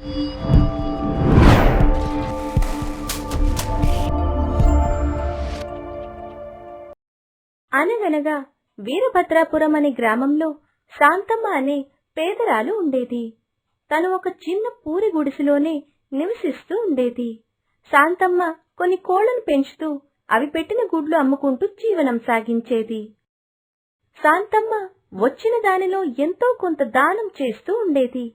అనగనగా వీరభద్రాపురం అనే గ్రామంలో శాంతమ్మ అనే పేదరాలు ఉండేది. తను ఒక చిన్న పూరి గుడిసెలోనే నివసిస్తూ ఉండేది. శాంతమ్మ కొన్ని కోళ్ళను పెంచుతూ అవి పెట్టిన గుడ్లు అమ్ముకుంటూ జీవనం సాగించేది. శాంతమ్మ వచ్చిన దానిలో ఎంతో కొంత దానం చేస్తూ ఉండేది.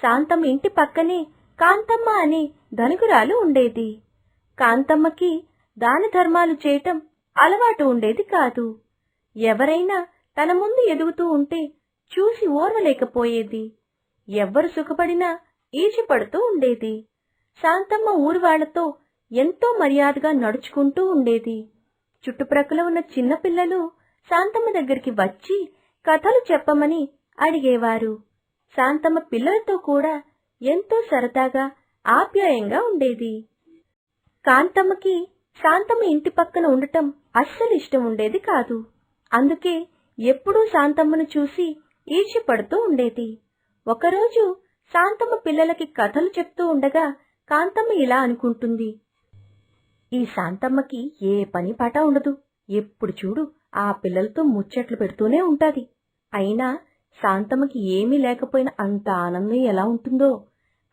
శాంతమ్మ ఇంటి పక్కనే కాంతమ్మ అనే ధనుకురాలు ఉండేది. కాంతమ్మకి దాన ధర్మాలు చేయటం అలవాటు ఉండేది కాదు. ఎవరైనా తన ముందు ఎదుగుతూ ఉంటే చూసి ఓర్వలేకపోయేది. ఎవ్వరు సుఖపడినా ఈచిపడుతూ ఉండేది. శాంతమ్మ ఊరి వాళ్ళతో ఎంతో మర్యాదగా నడుచుకుంటూ ఉండేది. చుట్టుప్రక్కల ఉన్న చిన్నపిల్లలు శాంతమ్మ దగ్గరికి వచ్చి కథలు చెప్పమని అడిగేవారు. శాంతమ్మ పిల్లలతో కూడా ఎంతో సరదాగా ఆప్యాయంగా ఉండేది. కాంతమ్మకి శాంతమ్మ ఇంటి పక్కన ఉండటం అస్సలు ఇష్టం ఉండేది కాదు. అందుకే ఎప్పుడూ శాంతమ్మను చూసి ఈర్ష్యపడుతూ ఉండేది. ఒకరోజు శాంతమ్మ పిల్లలకి కథలు చెప్తూ ఉండగా కాంతమ్మ ఇలా అనుకుంటుంది. ఈ శాంతమ్మకి ఏ పని పాట ఉండదు. ఎప్పుడు చూడు ఆ పిల్లలతో ముచ్చట్లు పెడుతూనే ఉంటాది. అయినా శాంతమ్మకి ఏమీ లేకపోయినా అంత ఆనందం ఎలా ఉంటుందో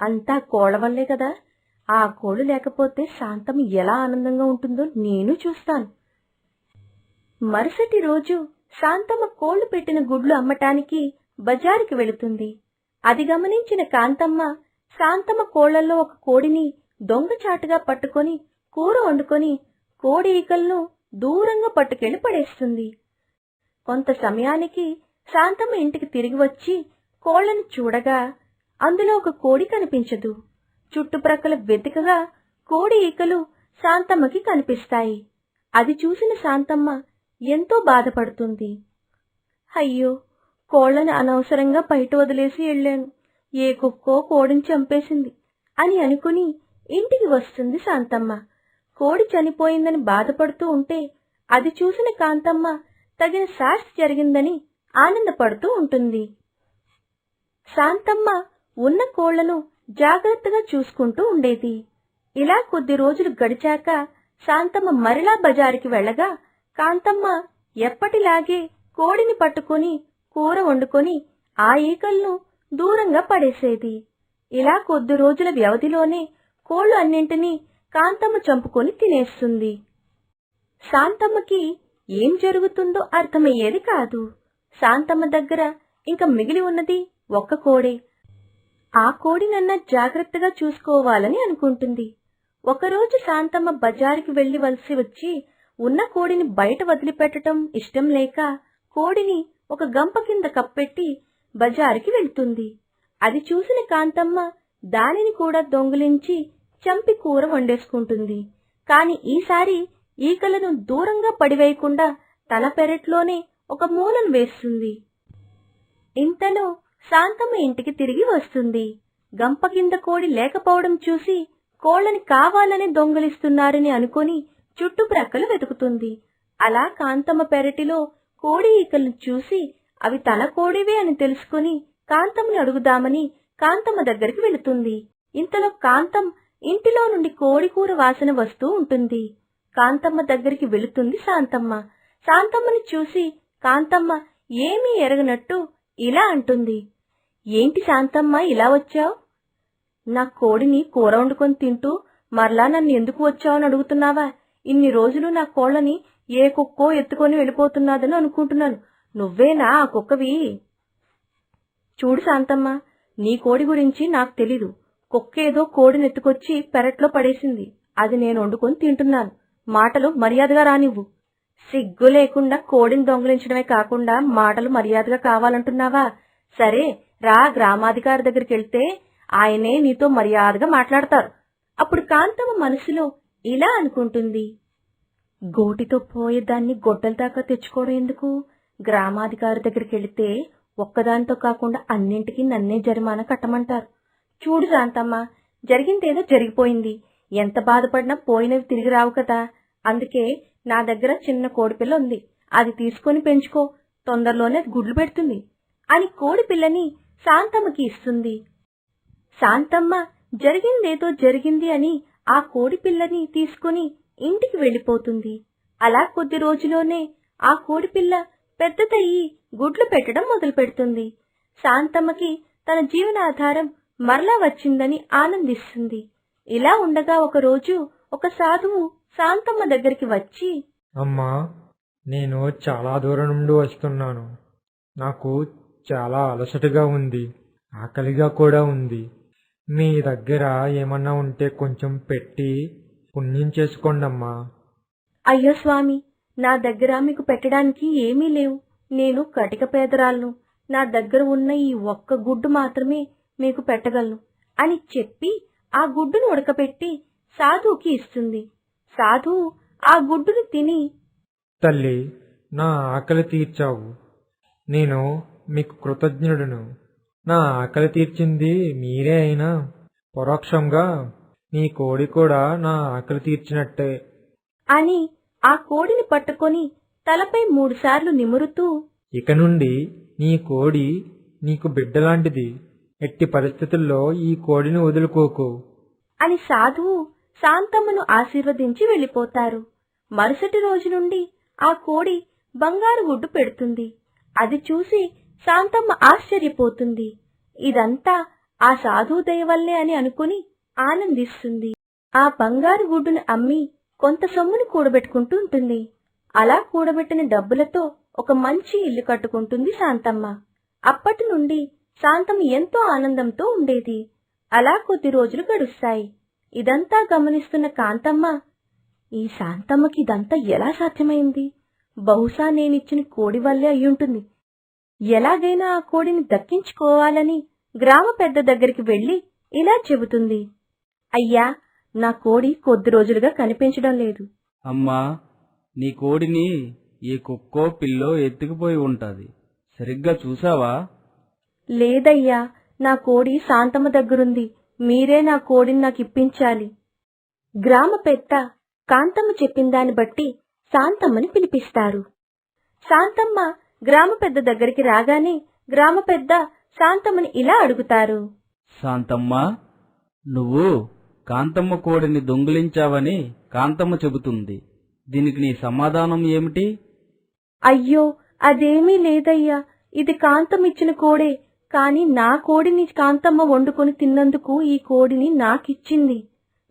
అంతా కోళ్ళ వల్లే కదా. ఆ కోళ్ళు లేకపోతే శాంతమ్మ ఎలా ఆనందంగా ఉంటుందో నేను చూస్తాను. మరుసటి రోజు శాంతమ్మ కోళ్ళు పెట్టిన గుడ్లు అమ్మటానికి బజారుకి వెళుతుంది. అది గమనించిన కాంతమ్మ శాంతమ్మ కోళ్ళలో ఒక కోడిని దొంగచాటుగా పట్టుకొని కూర వండుకొని కోడి ఈకలను దూరంగా పట్టుకెళ్ళి పడేస్తుంది. కొంత సమయానికి శాంతమ్మ ఇంటికి తిరిగి వచ్చి కోళ్ళను చూడగా అందులో ఒక కోడి కనిపించదు. చుట్టుప్రక్కల వెతికగా కోడి ఈకలు శాంతమ్మకి కనిపిస్తాయి. అది చూసిన శాంతమ్మ ఎంతో బాధపడుతుంది. అయ్యో కోళ్ళను అనవసరంగా బయట వదిలేసి వెళ్ళాను. ఏ కుక్కో కోడిని చంపేసింది అని అనుకుని ఇంటికి వస్తుంది శాంతమ్మ. కోడి చనిపోయిందని బాధపడుతూ ఉంటే అది చూసిన కాంతమ్మ తగిన శాస్తి జరిగిందని ఆనందపడుతూ ఉంటుంది. శాంతమ్మ ఉన్న కోళ్ళను జాగ్రత్తగా చూసుకుంటూ ఉండేది. ఇలా కొద్ది రోజులు గడిచాక శాంతమ్మ మరలా బజారుకి వెళ్ళగా కాంతమ్మ ఎప్పటిలాగే కోడిని పట్టుకొని కూర వండుకొని ఆ ఈకలను దూరంగా పడేసేది. ఇలా కొద్ది రోజుల వ్యవధిలోనే కోళ్ళు అన్నింటినీ కాంతమ్మ చంపుకొని తినేస్తుంది. శాంతమ్మకి ఏం జరుగుతుందో అర్థమయ్యేది కాదు. శాంతమ్మ దగ్గర ఇంకా మిగిలి ఉన్నది ఒక్క కోడే. ఆ కోడినన్నా జాగ్రత్తగా చూసుకోవాలని అనుకుంటుంది. ఒకరోజు శాంతమ్మ బజారుకి వెళ్ళివలసి వచ్చి ఉన్న కోడిని బయట వదిలిపెట్టడం ఇష్టం లేక కోడిని ఒక గంప కింద కప్పెట్టి బజారుకి వెళ్తుంది. అది చూసిన కాంతమ్మ దానిని కూడా దొంగిలించి చంపి కూర వండేసుకుంటుంది. కాని ఈసారి ఈకలను దూరంగా పడివేయకుండా తన పెరట్లోనే ఒక మూలను వేస్తుంది. ఇంతలో శాంతమ్మ ఇంటికి తిరిగి వస్తుంది. గంప కింద కోడి లేకపోవడం చూసి కోళ్ళని కావాలని దొంగలిస్తున్నారని అనుకొని చుట్టుప్రక్కల వెతుకుతుంది. అలా కాంతమ్మ పెరటిలో కోడి ఈకలను చూసి అవి తన కోడివే అని తెలుసుకుని కాంతమ్మని అడుగుదామని కాంతమ్మ దగ్గరికి వెళుతుంది. ఇంతలో కాంతం ఇంటిలో నుండి కోడికూర వాసన వస్తూ ఉంటుంది. కాంతమ్మ దగ్గరికి వెళుతుంది శాంతమ్మ. శాంతమ్మని చూసి కాంతమ్మ ఏమీ ఎరగనట్టు ఇలా అంటుంది. ఏంటి శాంతమ్మ ఇలా వచ్చావు? నా కోడిని కూర వండుకొని తింటూ మరలా నన్ను ఎందుకు వచ్చావని అడుగుతున్నావా? ఇన్ని రోజులు నా కోళ్ళని ఏ కుక్కో ఎత్తుకొని వెళ్ళిపోతున్నాదని అనుకుంటున్నాను. నువ్వేనా ఆ కుక్కవి? చూడు శాంతమ్మ నీ కోడి గురించి నాకు తెలీదు. కుక్కేదో కోడిని ఎత్తుకొచ్చి పెరట్లో పడేసింది. అది నేను వండుకొని తింటున్నాను. మాటలు మర్యాదగా రానివ్వు. సిగ్గు లేకుండా కోడిని దొంగిలించడమే కాకుండా మాటలు మర్యాదగా కావాలంటున్నావా? సరే రా గ్రామాధికారి దగ్గరికి వెళ్తే ఆయనే నీతో మర్యాదగా మాట్లాడతారు. అప్పుడు కాంతమ్మ మనసులో ఇలా అనుకుంటుంది. గోటితో పోయేదాన్ని గొడ్డల దాకా తెచ్చుకోవడం ఎందుకు? గ్రామాధికారి దగ్గరికి వెళితే ఒక్కదానితో కాకుండా అన్నింటికి నన్నే జరిమానా కట్టమంటారు. చూడు శాంతమ్మ జరిగిందేదో జరిగిపోయింది. ఎంత బాధపడినా పోయినవి తిరిగి రావు కదా. అందుకే నా దగ్గర చిన్న కోడిపిల్ల ఉంది. అది తీసుకొని పెంచుకో. తొందరలోనే గుడ్లు పెడుతుంది. అని కోడిపిల్లని శాంతమ్మకి ఇస్తుంది. శాంతమ్మ జరిగిందేదో జరిగింది అని ఆ కోడిపిల్లని తీసుకుని ఇంటికి వెళ్ళిపోతుంది. అలా కొద్ది రోజులోనే ఆ కోడిపిల్ల పెద్దదయ్యి గుడ్లు పెట్టడం మొదలు పెడుతుంది. శాంతమ్మకి తన జీవనాధారం మరలా వచ్చిందని ఆనందిస్తుంది. ఇలా ఉండగా ఒక రోజు ఒక సాధువు శాంతమ్మ దగ్గరికి వచ్చి అమ్మా నేను చాలా దూరం నుండి వస్తున్నాను. నాకు చాలా అలసటగా ఉంది ఆకలిగా కూడా ఉంది. మీ దగ్గర ఏమన్నా ఉంటే కొంచెం పెట్టి పుణ్యం చేసుకోండి అమ్మా అయ్యో స్వామి నా దగ్గర మీకు పెట్టడానికి ఏమీ లేవు. నేను కటిక పేదరాలను నా దగ్గర ఉన్న ఈ ఒక్క గుడ్డు మాత్రమే మీకు పెట్టగలను అని చెప్పి ఆ గుడ్డును ఉడకబెట్టి సాధువుకి ఇస్తుంది. సాధువు ఆ గుడ్డును తిని తల్లి నా ఆకలి తీర్చావు. నేను మీకు కృతజ్ఞుడును. నా ఆకలి తీర్చింది మీరే అయినా. పరోక్షంగా నీ కోడి కూడా నా ఆకలి తీర్చినట్టే. అని ఆ కోడిని పట్టుకొని తలపై మూడుసార్లు నిమురుతూ ఇక నుండి నీ కోడి నీకు బిడ్డలాంటిది. ఎట్టి పరిస్థితుల్లో ఈ కోడిని వదులుకోకు. అని సాధువు శాంతమ్మను ఆశీర్వదించి వెళ్ళిపోతారు. మరుసటి రోజు నుండి ఆ కోడి బంగారు గుడ్డు పెడుతుంది. అది చూసి శాంతమ్మ ఆశ్చర్యపోతుంది. ఇదంతా ఆ సాధువు దయవల్లే అని అనుకుని ఆనందిస్తుంది. ఆ బంగారు గుడ్డును అమ్మి కొంత సొమ్ముని కూడబెట్టుకుంటూ ఉంటుంది. అలా కూడబెట్టిన డబ్బులతో ఒక మంచి ఇల్లు కట్టుకుంటుంది శాంతమ్మ. అప్పటి నుండి శాంతమ్మ ఎంతో ఆనందంతో ఉండేది. అలా కొద్ది రోజులు గడుస్తాయి. ఇదంతా గమనిస్తున్న కాంతమ్మ ఈ శాంతమ్మకి ఇదంతా ఎలా సాధ్యమైంది? బహుశా నేనిచ్చిన కోడి వల్లే అయ్యుంటుంది. ఎలాగైనా ఆ కోడిని దక్కించుకోవాలని గ్రామ పెద్ద దగ్గరికి వెళ్ళి ఇలా చెబుతుంది. అయ్యా నా కోడి కొద్ది రోజులుగా కనిపించడం లేదు. అమ్మా నీ కోడిని ఏ కుక్కో పిల్లో ఎత్తుకుపోయి ఉంటది. సరిగ్గా చూసావా? లేదయ్యా నా కోడి శాంతమ్మ దగ్గరుంది. మీరే నా కోడిని నాకు ఇప్పించాలి. గ్రామ పెద్ద కాంతమ్మ చెప్పిన దాన్ని బట్టి శాంతమ్మని పిలిపిస్తారు. శాంతమ్మ గ్రామ పెద్ద దగ్గరికి రాగానే గ్రామ పెద్ద శాంతమ్మని ఇలా అడుగుతారు. శాంతమ్మ నువ్వు కాంతమ్మ కోడిని దొంగిలించావని కాంతమ్మ చెబుతుంది. దీనికి నీ సమాధానం ఏమిటి? అయ్యో అదేమీ లేదయ్యా. ఇది కాంతమ్మ ఇచ్చిన కోడే. కాని నా కోడిని కాంతమ్మ వండుకొని తిన్నందుకు ఈ కోడిని నాకిచ్చింది.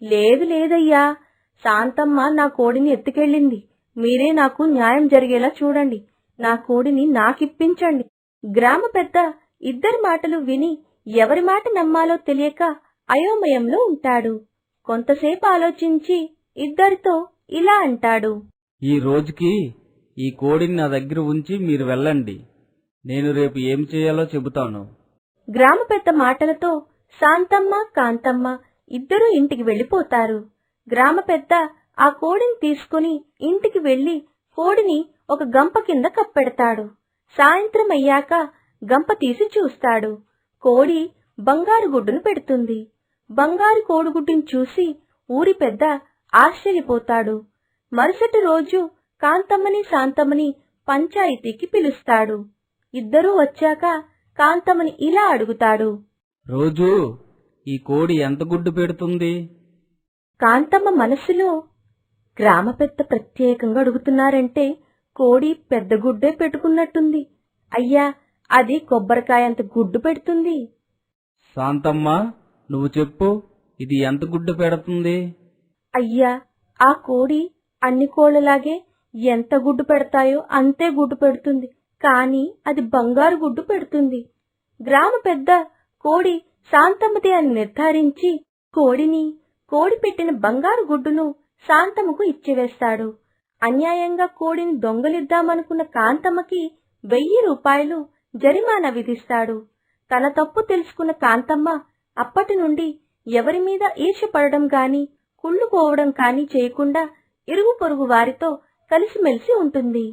లేదు లేదయ్యా శాంతమ్మ నా కోడిని ఎత్తుకెళ్ళింది. మీరే నాకు న్యాయం జరిగేలా చూడండి. నా కోడిని నాకిప్పించండి. గ్రామ పెద్ద ఇద్దరి మాటలు విని ఎవరి మాట నమ్మాలో తెలియక అయోమయంలో ఉంటాడు. కొంతసేపు ఆలోచించి ఇద్దరితో ఇలా అంటాడు. ఈ రోజుకి ఈ కోడిని నా దగ్గర ఉంచి మీరు వెళ్ళండి. నేను రేపు ఏం చేయాలో చెబుతాను. గ్రామ పెద్ద మాటలతో శాంతమ్మ కాంతమ్మ ఇద్దరూ ఇంటికి వెళ్ళిపోతారు. గ్రామ పెద్ద ఆ కోడిని తీసుకుని ఇంటికి వెళ్ళి కోడిని ఒక గంప కింద కప్పెడతాడు. సాయంత్రం అయ్యాక గంప తీసి చూస్తాడు. కోడి బంగారు గుడ్డును పెడుతుంది. బంగారు కోడిగుడ్డుని చూసి ఊరి పెద్ద ఆశ్చర్యపోతాడు. మరుసటి రోజు కాంతమ్మని శాంతమ్మని పంచాయతీకి పిలుస్తాడు. ఇద్దరూ వచ్చాక కాంతమ్మని ఇలా అడుగుతాడు. రోజు ఈ కోడి ఎంత గుడ్డు పెడుతుంది? కాంతమ్మ మనసులో గ్రామ పెద్ద ప్రత్యేకంగా అడుగుతున్నారంటే కోడి పెద్ద గుడ్డే పెట్టుకున్నట్టుంది. అయ్యా అది కొబ్బరికాయ అంత గుడ్డు పెడుతుంది. శాంతమ్మ నువ్వు చెప్పు ఇది ఎంత గుడ్డు పెడుతుంది? అయ్యా ఆ కోడి అన్ని కోళ్ళలాగే ఎంత గుడ్డు పెడతాయో అంతే గుడ్డు పెడుతుంది. కానీ అది బంగారు గుడ్డు పెడుతుంది. గ్రామ పెద్ద కోడి శాంతమ్మది అని నిర్ధారించి కోడిని కోడి పెట్టిన బంగారు గుడ్డును శాంతమ్మకు ఇచ్చివేస్తాడు. అన్యాయంగా కోడిని దొంగలిద్దామనుకున్న కాంతమ్మకి వెయ్యి రూపాయలు జరిమానా విధిస్తాడు. తన తప్పు తెలుసుకున్న కాంతమ్మ అప్పటి నుండి ఎవరి మీద ఈర్ష్యపడడం గాని కుళ్ళుకోవడం కాని చేయకుండా ఇరుగు పొరుగు వారితో కలిసిమెలిసి ఉంటుంది.